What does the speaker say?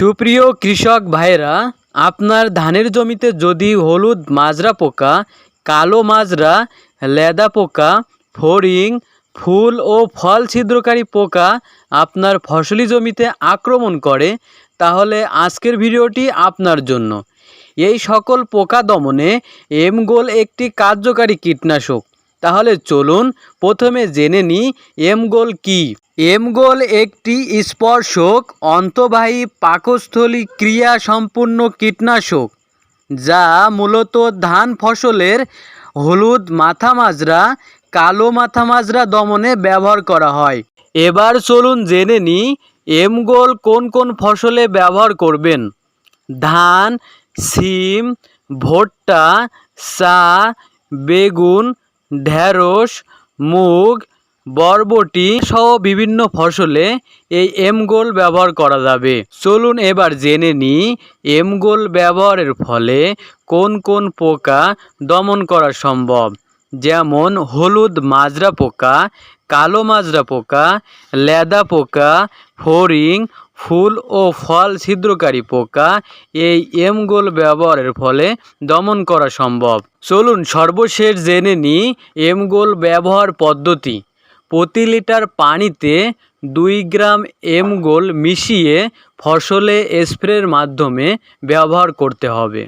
সুপ্রিয় কৃষক ভাইরা আপনার ধানের জমিতে যদি হলুদ মাজরা পোকা, কালো মাজরা, লেদা পোকা, ফড়িং, ফুল ও ফল ছিদ্রকারী পোকা আপনার ফসলি জমিতে আক্রমণ করে, তাহলে আজকের ভিডিওটি আপনার জন্য। এই সকল পোকা দমনে এমগোল একটি কার্যকারী কীটনাশক। তাহলে চলুন প্রথমে জেনে নিই এমগোল কি। এমগোল একটি স্পর্শক অন্তবাহী পাকস্থলী ক্রিয়া সম্পূর্ণ কীটনাশক, যা মূলত ধান ফসলের হলুদ মাথা মাজরা কালো মাথা মাজরা দমনে ব্যবহার করা হয়। এবার চলুন জেনে নিই এমগোল কোন কোন ফসলে ব্যবহার করবেন। ধান, সিম, ভুট্টা, চা, বেগুন, ঢেঁড়স, মুগ বরবটি সহ বিভিন্ন ফসলে এই এমগোল ব্যবহার করা যাবে। চলুন এবার জেনে নিই এমগোল ব্যবহারের ফলে কোন কোন পোকা দমন করা সম্ভব। যেমন হলুদ মাজরা পোকা, কালো মাজরা পোকা, লেদা পোকা, ফড়িং, ফুল ও ফল ছিদ্রকারী পোকা এই এমগোল ব্যবহারের ফলে দমন করা সম্ভব। চলুন সর্বশেষ জেনে নিই এমগোল ব্যবহার পদ্ধতি। প্রতি লিটার পানিতে দুই গ্রাম এমগোল মিশিয়ে ফসলে স্প্রের মাধ্যমে ব্যবহার করতে হবে।